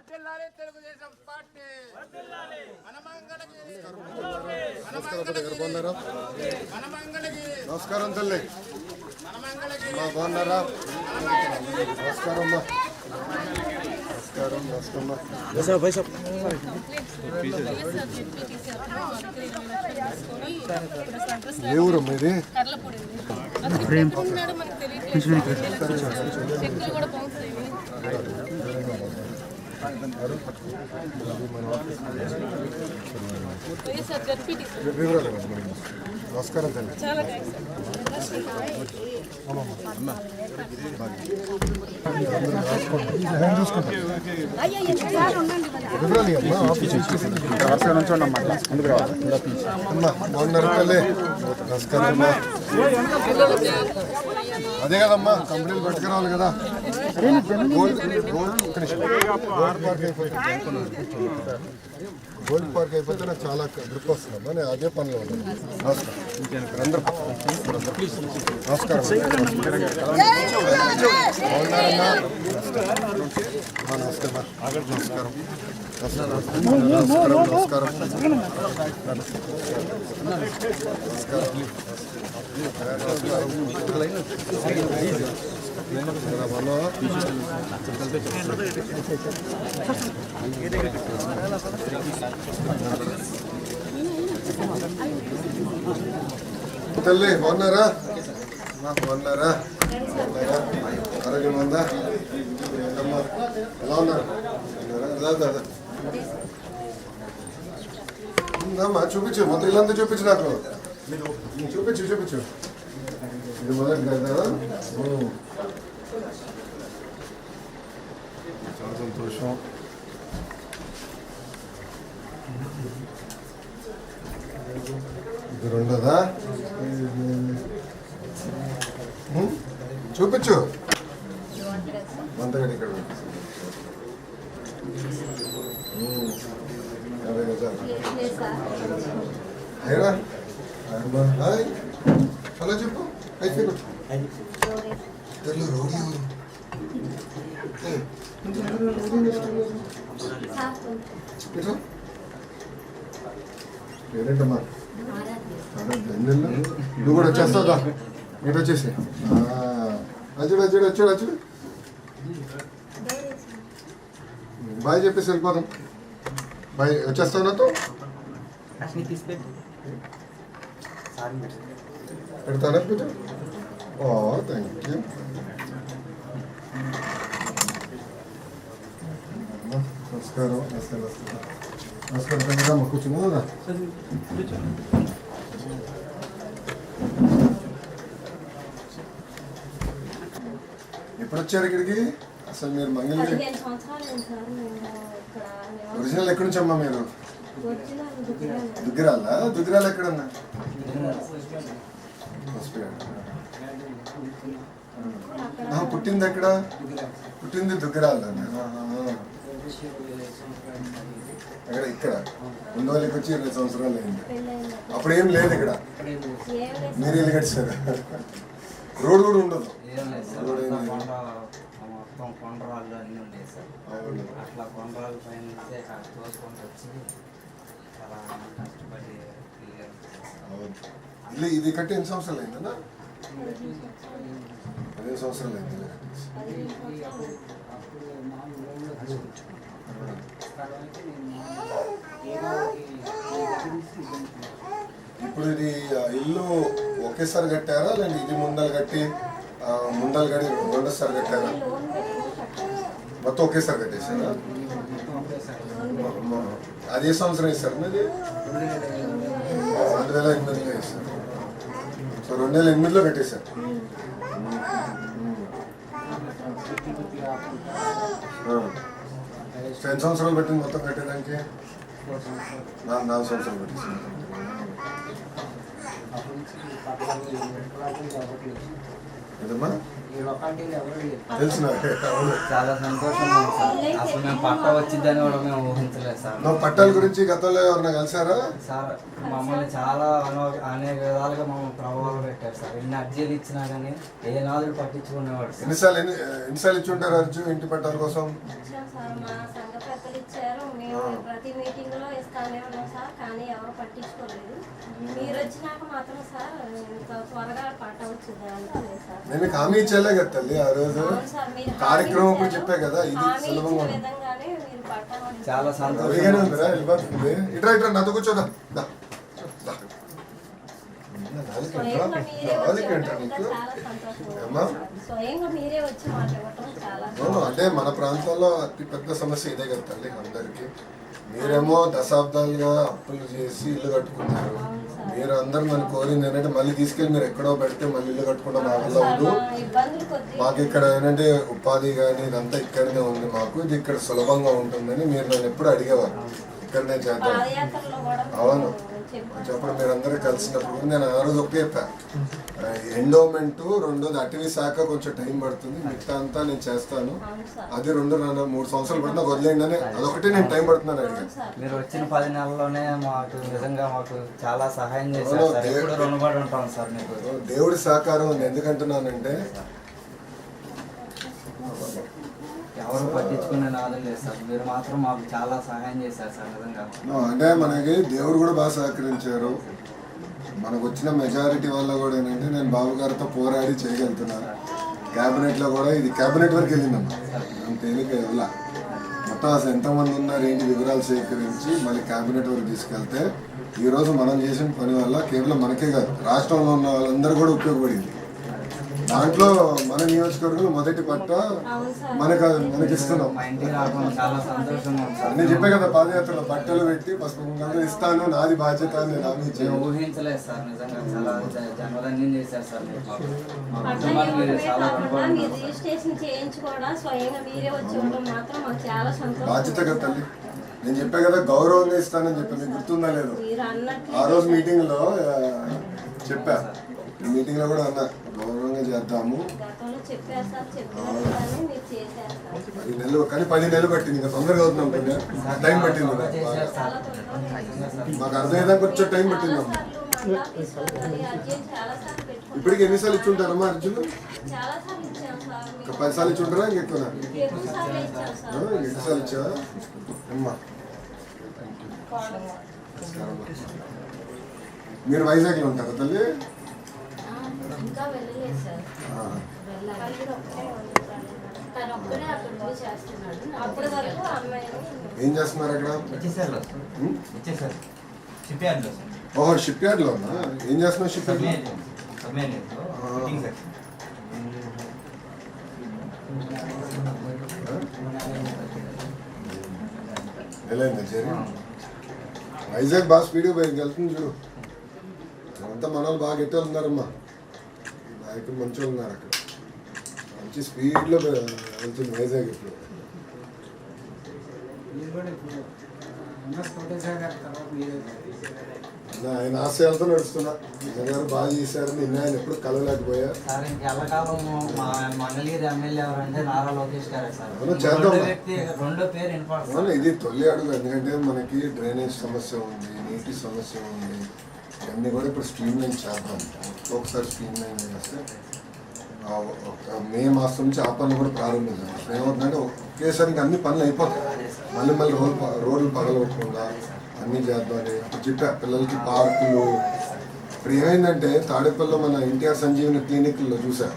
వర్ధిల్లాలి తెలుగుదేశం పార్టీ. నమస్కారం తల్లి మా బాగున్నారా? నమస్కారం అమ్మా. నమస్కారం నమస్కారం ఏ ఊరమ్మా ఇది ఉన్నాడు మనకు తెలియట్లేదు చెక్కులు కూడా బాగుంటాయి వైఎస్ఆర్ జడ్పీటీ వివరాలు ఇవ్వండి మరి. నమస్కారం తల్లి చాలా థ్యాంక్స్ వివరాలు ఇవ్వమ్మా ఆఫీస్ అమ్మా నమస్కారం అమ్మా అదే కదమ్మా కంపెనీలు పట్టుకురావాలి కదా. గోల్డ్ పార్క్ అయిపోతే గోల్డ్ పార్క్ అయిపోతే నాకు చాలా గ్రిప్ వస్తుందమ్మా నేను అదే పనిలో ఉన్నాను నమస్కారం అందరూ నమస్కారం నమస్కారం నమస్కారం నమస్కారం నమస్కారం తల్లి బాగున్నారా? బాగున్నారా? ఆరోగ్యం ఉందా? ఎలా ఉన్నారు? చూపించు. మొత్తం ఇల్లంతా చూపించు నాకు. చూపించు చూపించు. ఇది మొదటి కదా. చాలా సంతోషం. ఇది రెండోదా. చూపించు. వంతగడి ఇక్కడ. యాభై గజాలు. హాయ్. హలో చెప్పు. పేరేంటమ్మా? నువ్వు కూడా వచ్చేస్తావుదా ఇటు వచ్చేసి అచ్చుడు అచ్చుడు వచ్చాడు అచ్చుడు బాయ్ చెప్పేసి వెళ్ళిపోదాం బాయ్ వచ్చేస్తావు నాతో తీసుకెళ్ళి పెడతానా పూజ ఓ థ్యాంక్ యూ నమస్కారం నమస్కారం నమస్కారం. నమస్కారం కూర్చున్నా ఎప్పుడు వచ్చారు ఇక్కడికి? అసలు మీరు మంగళగిరి నివాసం- ఒరిజినల్ ఎక్కడి నుంచి అమ్మా మీరు. దుగ్గిరాల? దుగ్గిరాల ఎక్కడన్నా? ఆహా, పుట్టింది ఎక్కడ? పుట్టింది దుగ్గిరాల ఎక్కడ? ఇక్కడ. ముందువల్లికి వచ్చి ఇరవై సంవత్సరాలు అయింది. అప్పుడు ఏం లేదు ఇక్కడ. మీరు ఇల్లు కట్టారు రోడ్ కూడా ఉండదు. రోడ్ ఏం లేదు. మొత్తం కొండరాళ్ళు అన్నీ ఉండేవి సార్. అట్లా కొండరాళ్ళ పైన నుంచే అక్కడ తోసుకుంటూ వచ్చి చాలా కష్టపడి. ఇల్లు ఇది కట్టి ఎన్ని సంవత్సరాలు అయిందన్నా పదిహేను సంవత్సరాలు అయింది ఇల్లు కట్టేసి. ఇప్పుడు ఇది ఇల్లు ఒకేసారి కట్టారా? లేదంటే ఇది ముందలు కట్టి ముందలు కట్టి రెండోసారి కట్టారా? మొత్తం ఒకేసారి కట్టేశారా? అది ఏ సంవత్సరం వేశారు మీది రెండు వేల ఎనిమిదిలో వేశారు. సో రెండు వేల ఎనిమిదిలో కట్టేశారు ఎన్ని సంవత్సరాలు పెట్టింది మొత్తం కట్టేదానికి. నాలుగు సంవత్సరాలు పెట్టేశారు ఏదమ్మా? తెలిసిన చాలా సంతోషంగా ఉంది సార్. అసలు మేము పట్ట వచ్చిందని కూడా మేము ఊహించలేదు సార్. పట్టాల గురించి గతంలో ఎవరన్నా కలిసారా? సార్ మమ్మల్ని చాలా అనో అనేక విధాలుగా మమ్మల్ని ప్రభావం పెట్టారు సార్. ఎన్ని అర్జీలు ఇచ్చినా కానీ ఏ నాదులు పట్టించుకునేవాడు సార్. ఎన్నిసార్లు ఎన్ని ఎన్నిసార్లు ఇచ్చి ఉంటారు అర్జు? ఇంటి పట్టాల కోసం? వచ్చాం సార్ మా సంఘ పెద్దలు ఇచ్చారు మేము ప్రతి మీటింగ్లో ఇస్తానే ఉన్నాం సార్ కానీ ఎవరు పట్టించుకోలేదు. మీరు వచ్చినాక మాత్రం సార్ ఇంత త్వరగా వచ్చింది సార్. నేను హామీ ఇచ్చేలే కదా తల్లి ఆ రోజు కార్యక్రమం కూడా చెప్పే కదా ఇది సులభంగా. విధంగానే మీరు పట్టామని చాలా సంతోషం. ఇట్రా ఇట్రా నాతో కూర్చోదా. నాలుగు? స్వయంగా మీరే వచ్చి నీకు? స్వయంగా మీరే అవును అంటే మన ప్రాంతంలో అతి పెద్ద సమస్య ఇదే కదా తల్లి అందరికి. మీరేమో దశాబ్దాలుగా అప్పులు చేసి ఇల్లు కట్టుకున్నారు. మీరు అందరు నన్ను కోరింది ఏంటంటే మళ్ళీ తీసుకెళ్ళి మీరు ఎక్కడో పెడితే మళ్ళీ ఇల్లు కట్టుకుంటాం మా వల్ల కొద్ది మాకు ఇక్కడ ఏంటంటే ఉపాధి కానీ ఇదంతా ఇక్కడనే ఉంది మాకు. ఇది ఇక్కడ సులభంగా ఉంటుందని మీరు నన్ను ఎప్పుడు అడిగేవారు. ఇక్కడనే చేద్దాం. పాదయాత్రలో కూడా అవును. చెప్పడం మీరు అందరూ కలిసినప్పుడు నేను ఆ రోజు ఒకే చెప్పా ఎండోమెంట్ రెండోది అటవీ శాఖ కొంచెం టైం పడుతుంది. మిగతా అంతా నేను చేస్తాను. అవును సార్. అది రెండు నాన్న మూడు సంవత్సరాలు పడినా వదిలేయండి అని అదొకటి నేను టైం పడుతున్నాను అడిగాను సార్. మీరు వచ్చిన పది నెలల్లోనే మాకు నిజంగా మాకు చాలా సహాయం చేశారు సార్. మీకు. దేవుడి సహకారం ఉంది. ఎందుకంటున్నానంటే ఎవరు పట్టించుకునే నాదం లేదు సార్. మీరు మాత్రం మాకు చాలా సహాయం చేశారు సార్ నిజంగా. అంటే మనకి దేవుడు కూడా బాగా సహకరించారు. మనకు వచ్చిన మెజారిటీ వల్ల కూడా ఏంటంటే నేను బాబు గారితో పోరాడి చేయగలుగుతున్నాను క్యాబినెట్లో కూడా ఇది క్యాబినెట్ వరకు వెళ్ళిందమ్మా. నేను తేలిక వెళ్ళా మొత్తం అసలు ఎంతమంది ఉన్నారు ఏంటి వివరాలు సేకరించి మళ్ళీ క్యాబినెట్ వరకు తీసుకెళ్తే ఈరోజు మనం చేసిన పని వల్ల కేవలం మనకే కాదు రాష్ట్రంలో ఉన్న వాళ్ళందరూ కూడా ఉపయోగపడింది. దాంట్లో మన నియోజకవర్గంలో మొదటి పట్ట అవును సార్ మనకు మనకి ఇస్తున్నాం నేను చెప్పే కదా పాదయాత్రలో బట్టలు పెట్టి పసుపు కుంకాలు ఇస్తాను నాది బాధ్యత అని నేను హామీ మేము ఇచ్చాను ఊహించలేదు సార్ నిజంగా చాలా జ- జన్మధన్యం చేశారు సార్ మీరు. మాకు. మా పట్ల కుటుంబానికి మీరు ఇవ్వడమే చాలా కాకుండా రుణపడి మీరు ఉన్నారు. రిజిస్ట్రేషన్ చేయించి కూడా స్వయంగా మీరే వచ్చి ఇవ్వడం మాత్రం మాకు చాలా సంతోషం. బాధ్యత కదా తల్లి. నేను చెప్పా కదా గౌరవంగా ఇస్తానని చెప్పాను మీకు గుర్తుందా లేదు? ఆ రోజు మీటింగ్లో చెప్పా. మీటింగ్లో కూడా అన్నా. గౌరవంగా చేద్దాము. పది నెలలు కానీ పది నెలలు పట్టింది ఇంకా తొందరగా అవుతున్నాం కదా టైం పట్టింది. మాకు అర్థమయ్యేదాకా వచ్చే టైం పట్టిందమ్మా ఇప్పటికి ఎన్నిసార్లు ఇచ్చుంటారమ్మా అర్జున్? ఇచ్చాం పది సార్లు ఇచ్చుంటారా ఇంకెక్కువ ఇచ్చాం ఎన్నిసార్లు ఇచ్చావా? అమ్మా. మీరు వైజాగ్లో ఉంటారా తల్లి? ఏం చేస్తున్నారు అక్కడ? ఓహో షిప్ యార్డ్లో ఉన్నా ఏం చేస్తున్నావు షిప్ యార్డ్లో. సబ్మెరీన్లో ఫిట్టింగ్ సెక్షన్ వెళ్ళండి చేరి వైజాగ్ బాగా స్పీడ్గా పోయి వెళ్తుంది చూడు. అంతా మన వాళ్ళు బాగా గట్టి ఉన్నారమ్మా. నాయకులు మంచి వాళ్ళు ఉన్నారు అక్కడ. మంచి స్పీడ్లో వెళ్తుంది వైజాగ్ ఇప్పుడు. నా- ఆయన ఆశయాలతో నడుస్తున్నా. నిన్న గారు బాగా చేశారని నిన్న ఆయన ఎప్పుడు కలవలేకపోయా. సార్ ఇంకెల్లకాలం మా మంగళగిరి ఎమ్మెల్యే ఎవరంటే నారా లోకేష్ గారే సార్. రెండో పేరు వినపడుతుంది ఇది తొలి అడుగు. ఎందుకంటే మనకి డ్రైనేజ్ సమస్య ఉంది నీటి సమస్య ఉంది. ఇవన్నీ కూడా ఇప్పుడు స్ట్రీమ్ లైన్ చేద్దాం. ఒకసారి స్ట్రీమ్ లైన్ చేస్తే మే మాసం నుంచి ఆ పనులు కూడా ప్రారంభించాం అప్పుడు ఏమవుతుందంటే ఒకేసారికి అన్ని పనులు అయిపోతాయి. మళ్ళీ మళ్ళీ రోడ్లు ప- రోడ్లు పగలగొట్టకుండా అన్నీ చేద్దామని అప్పుడు చెప్పా పిల్లలకి పార్కులు. ఇప్పుడు ఏమైందంటే తాడేపల్లిలో మన ఎన్టీఆర్ సంజీవని క్లినిక్లో చూసా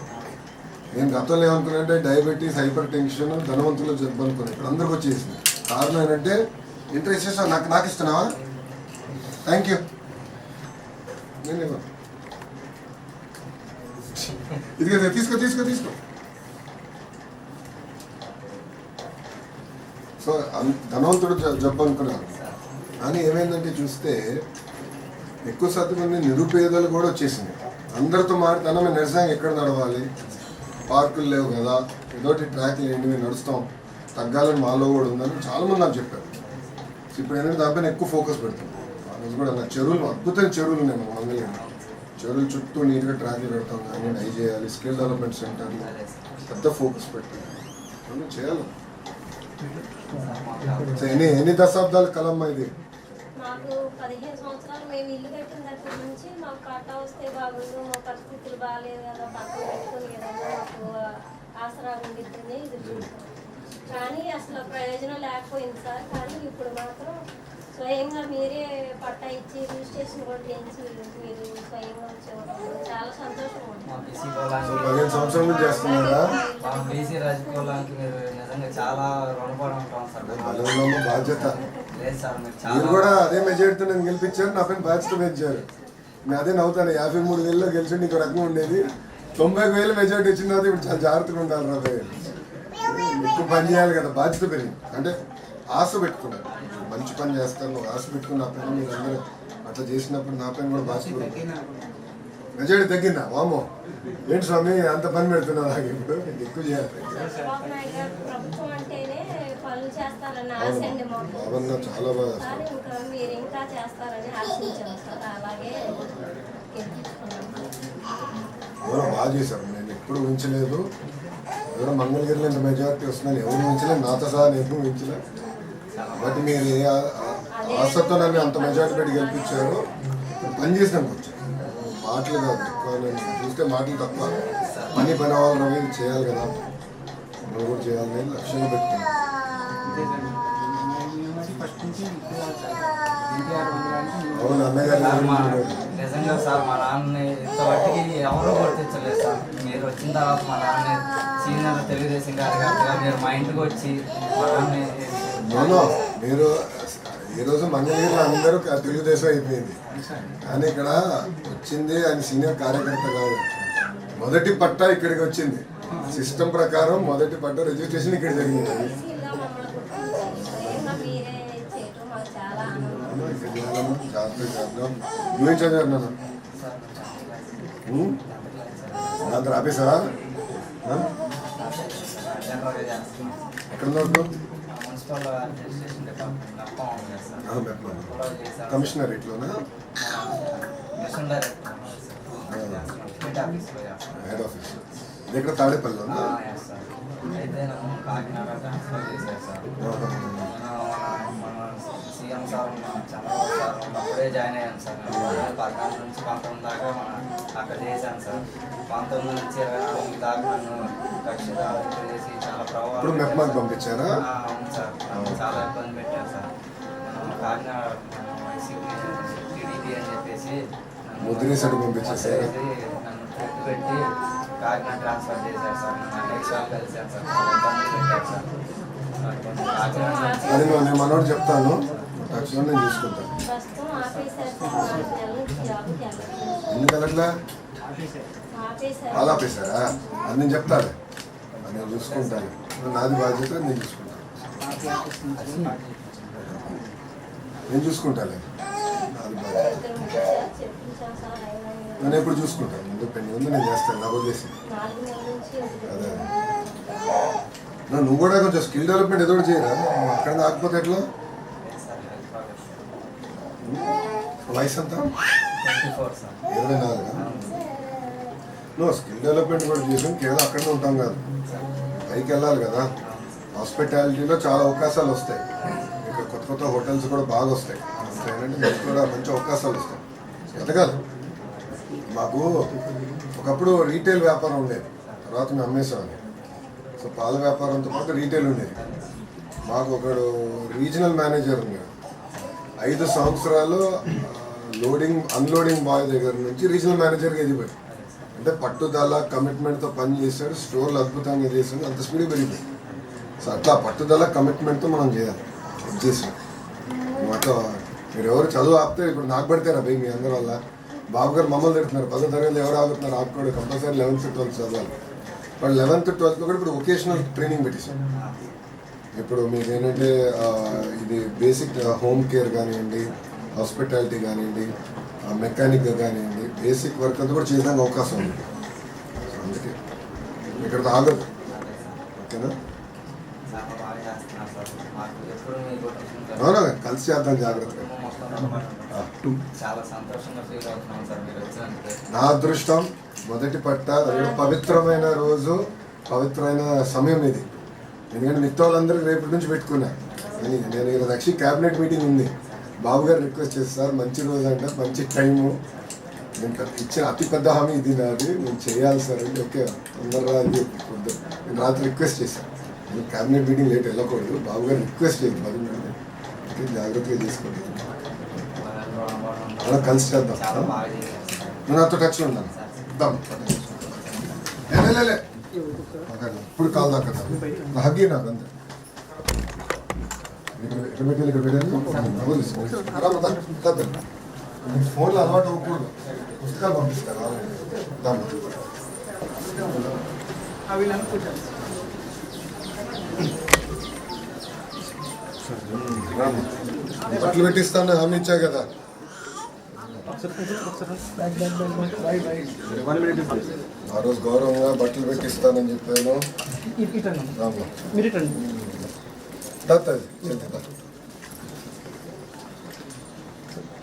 నేను గతంలో ఏమనుకున్నానంటే డయాబెటీస్ హైపర్ టెన్షన్ ధనవంతులు జబ్బు అనుకున్నాను ఇప్పుడు అందరికి వచ్చేసింది. కారణం ఏంటంటే ఇంట్రెస్ట్ నాకు నాకు ఇస్తున్నావా? Thank you. నేను ఇవ్వను. ఇదిగో ఇదిగో, తీసుకో తీసుకో తీసుకో సో ధనవంతుడు జ- జబ్బు అనుకున్నారు కానీ ఏమైందంటే చూస్తే ఎక్కువ శాతం మంది నిరుపేదలు కూడా వచ్చేసింది. అందరితో మాట్లాడితే మేము నిరసన ఎక్కడ నడవాలి? పార్కులు లేవు కదా. ఏదోటి ట్రాక్లు ఏంటి మేము నడుస్తాం. తగ్గాలని మాలో కూడా ఉందని చాలా మంది నాకు చెప్పారు. ఇప్పుడు ఏంటంటే దానిపైన ఎక్కువ ఫోకస్ పెడుతుంది ఆ రోజు కూడా నా చెరువులు అద్భుతమైన చెరువులు ఉన్నాయి మన మంగళగిరి చెరువులు చుట్టూ నీట్గా ట్రాక్లు పెడతాం కానీ డై చేయాలి. స్కిల్ డెవలప్మెంట్ సెంటర్ పెద్ద ఫోకస్ పెట్టాలి అవును, చేయాలి. ఎన్ని ఎన్ని దశాబ్దాల కలమ్మ ఇది? మాకు పదిహేను సంవత్సరాలు మేము ఇల్లు కట్టిన దగ్గర నుంచి మాకు పట్టా వస్తే బాగుండు మా పరిస్థితులు బాగాలేదు కదా పక్కన పెట్టుకుని ఏదన్నా మాకు ఆసరా ఉండిద్దని ఇది చూస్తాం. కానీ అసలు ప్రయోజనం లేకపోయింది సార్. కానీ ఇప్పుడు మాత్రం స్వయంగా మీరే పట్టా ఇచ్చి రిజిస్ట్రేషన్ కూడా చేయించి మీరు స్వయంగా చాలా సంతోషంగా చేస్తున్నారా? బీసీ రాజకీయాలకి మీరు నిజంగా చాలా రుణపడి ఉంటాం సార్. బాధ్యత. లేదు సార్ మీరు చాలా కూడా అదే మెజారిటీతో నేను గెలిపించారు నా పైన బాధ్యత పెంచారు. నేను అదే నవ్వుతాను యాభై మూడు వేలలో గెలిచి నీకు రకంగా ఉండేది. తొంభై వేలు మెజారిటీ వచ్చిన తర్వాత ఇప్పుడు చాలా జాగ్రత్తగా ఉండాలి రాబోయే ఎక్కువ పని చేయాలి కదా బాధ్యత పెరిగింది. అంటే ఆశ పెట్టుకున్నారు మంచి పని చేస్తాను ఆశ పెట్టుకుని నా పైన మీరు అందరూ అట్లా చేసినప్పుడు నా పైన కూడా బాధ్యత. మెజారిటీ తగ్గిందా? వామో ఏంటి స్వామి అంత పని పెడుతున్నావు నాకు ఇప్పుడు? ఎక్కువ చేయాలి. బాబన్న చాలా బాగా ఎవరో బాగా చేశారు. నేను ఎప్పుడు ఊహించలేదు. ఎవరో మంగళగిరిలో మెజారిటీ వస్తుందని ఎవరు ఊహించలేదు. నాతో సహా నేను ఎప్పుడు ఊహించలేదు. బట్ మీరు ఏ ఆశతో నన్ను అంత మెజారిటీ పెట్టి గెలిపించారు పని చేసినాం కొంచెం. మాటలు కాదు ఎక్కువ నేను చూస్తే మాటలు తప్ప పని పని అవ్వాలి రవి చేయాలి కదా. కూడా చేయాలని లక్ష్యంగా పెట్టుకున్నాం. అవును అన్నగారు? నిజంగా సార్ మా నాన్నని ఇంతవరకు ఎవరూ గుర్తించలేదు సార్. మీరు వచ్చిన తర్వాత మా నాన్నని సీనియర్ తెలుగుదేశం కార్యకర్తగా మీరు మా ఇంటికి వచ్చి మా నాన్నని నోనో. మీరు ఈరోజు మంగళగిరిలో అందరూ తెలుగుదేశం అయిపోయింది. కానీ ఇక్కడ వచ్చింది ఆయన సీనియర్ కార్యకర్త కాదు. మొదటి పట్టా ఇక్కడికి వచ్చింది. సిస్టమ్ ప్రకారం మొదటి పట్టా రిజిస్ట్రేషన్ ఇక్కడ జరిగింది. నువ్వేం ఎక్కడ ఉన్నావు కమిషనర్ మున్సిపల్ అడ్మినిస్ట్రేషన్ సార్ కమిషనరేట్లోనా హెడ్ ఆఫీస్. సార్ అయితే కాకినాడ ట్రాన్స్ఫర్ చేశారు సార్ మన సీఎం సార్ చంద్రబాబు సార్ అప్పుడే జాయిన్ అయ్యాను సార్ పద్నాలుగు నుంచి పంతొమ్మిది దాకా అక్కడ చేశాను సార్ పంతొమ్మిది నుంచి ఇరవై నాలుగు దాకా నన్ను ఇప్పుడు మెప్మాకి పంపించారా? అవును సార్. చాలా ఇబ్బంది పెట్టారు సార్. కాకినాడ టీడీపీ అని చెప్పేసి నన్ను ట్రిప్ పెట్టి కాకినాడ ట్రాన్స్ఫర్ చేశారు సార్. నన్ను ఇబ్బంది పెట్టారు అది నేను మనోడు చెప్తాను. తక్షణం నేను చూసుకుంటాను. ఎందుకు వెళ్ళట్లే ఆపేశారు. వాళ్ళు ఆపేశారా? అది నేను చెప్తాను. నేను చూసుకుంటాను. నాది బాధ్యత నేను చూసుకుంటాను. నేను చూసుకుంటాను నాది బాధ్యత. నేను ఎప్పుడు చూసుకుంటాను ముందు పెళ్ళి ఉంది నేను చేస్తాను నా వదిలేసి. అదే. నువ్వు కూడా కొంచెం స్కిల్ డెవలప్మెంట్ ఏదో చేయరా? అక్కడ ఆగిపోతే ఎట్లా? వయసు అంతా ఇరవై నాలుగు? నువ్వు స్కిల్ డెవలప్మెంట్ కూడా చేసాం. కేవలం అక్కడనే ఉంటాం కాదు. పైకి వెళ్ళాలి కదా. హాస్పిటాలిటీలో చాలా అవకాశాలు వస్తాయి. ఇక్కడ కొత్త కొత్త హోటల్స్ కూడా బాగా వస్తాయి. అంటే ఏంటంటే మీకు కూడా మంచి అవకాశాలు వస్తాయి. ఎదగాలి మాకు ఒకప్పుడు రీటైల్ వ్యాపారం ఉండేది. తర్వాత మేము అమ్మేసామని సో పాల వ్యాపారంతో పాటు రీటైల్ ఉండేది. మాకు ఒకడు రీజనల్ మేనేజర్ ఉన్నాడు. ఐదు సంవత్సరాలు లోడింగ్ అన్లోడింగ్ బాయ్ దగ్గర నుంచి రీజనల్ మేనేజర్గా ఎదిగిపోయాడు. అంటే పట్టుదల కమిట్మెంట్తో పని చేశాడు స్టోర్లు అద్భుతంగా చేశాడు అంత స్పీడ్ పెరిగిపోయింది సో అట్లా పట్టుదల కమిట్మెంట్తో మనం చేయాలి. చేసాం అట్లా మీరు ఎవరు చదువు ఆపితే ఇప్పుడు నాకు పెడతారా భయ్ మీ అందరి వల్ల? బాబు గారు మమ్మల్ని తిడుతున్నారు. పదో తరగతి ఎవరు ఆగుతున్నారు? ఆపుకోడు. కంపల్సరీ లెవెన్త్ ట్వెల్త్ చదవాలి. వాళ్ళు లెవెన్త్ ట్వెల్త్ కూడా ఇప్పుడు వొకేషనల్ ట్రైనింగ్ పెట్టేశాం. ఇప్పుడు మీకు ఏంటంటే ఇది బేసిక్ హోమ్ కేర్ కానివ్వండి హాస్పిటాలిటీ కానివ్వండి మెకానిక్ కానివ్వండి బేసిక్ వర్క్ అంతా కూడా చేయడానికి అవకాశం ఉంది. అందుకే ఇక్కడ ఆగదు ఓకేనా? అవునా కలిసి చేద్దాం జాగ్రత్తగా. చాలా సంతోషంగా ఫీల్ సార్ మీరు నా అదృష్టం మొదటి పట్ట పవిత్రమైన రోజు పవిత్రమైన సమయం ఇది. ఎందుకంటే మిగతా వాళ్ళందరికీ రేపటి నుంచి పెట్టుకున్నా. నేను నేను ఈరోజు క్యాబినెట్ మీటింగ్ ఉంది. బాబు గారు రిక్వెస్ట్ చేస్తారు మంచి రోజు అంటే మంచి టైము. నేను ఇచ్చిన అతి పెద్ద హామీ ఇది నాది. నేను చేయాలి సార్ అంటే ఓకే తొందరగా అని చెప్పి నేను రాత్రి రిక్వెస్ట్ చేశాను క్యాబినెట్ మీటింగ్ లేట్ వెళ్ళకూడదు. బాబు గారు రిక్వెస్ట్ చేయదు మినిట్లు. ఇంకా జాగ్రత్తగా చేసుకోండి. అలా కలిసి చేద్దాం. నువ్వు నాతో టచ్లో ఉన్నాను. ఇద్దాం. ఇప్పుడు కాల్ దాకా హగ్గి నాకు అంతే. ఇక్కడ ఇక్కడ పెట్టి ఇక్కడ పెట్టాను ఫోన్లో అలవాటు అవ్వకూడదు. పుస్తకాలు పంపిస్తారు రామ్మా. బట్టలు పెట్టిస్తాను హామీ ఇచ్చా కదా. ఆ రోజు గౌరవంగా బట్టలు పెట్టిస్తానని చెప్పాను. రామ్మా. చేద్దాం.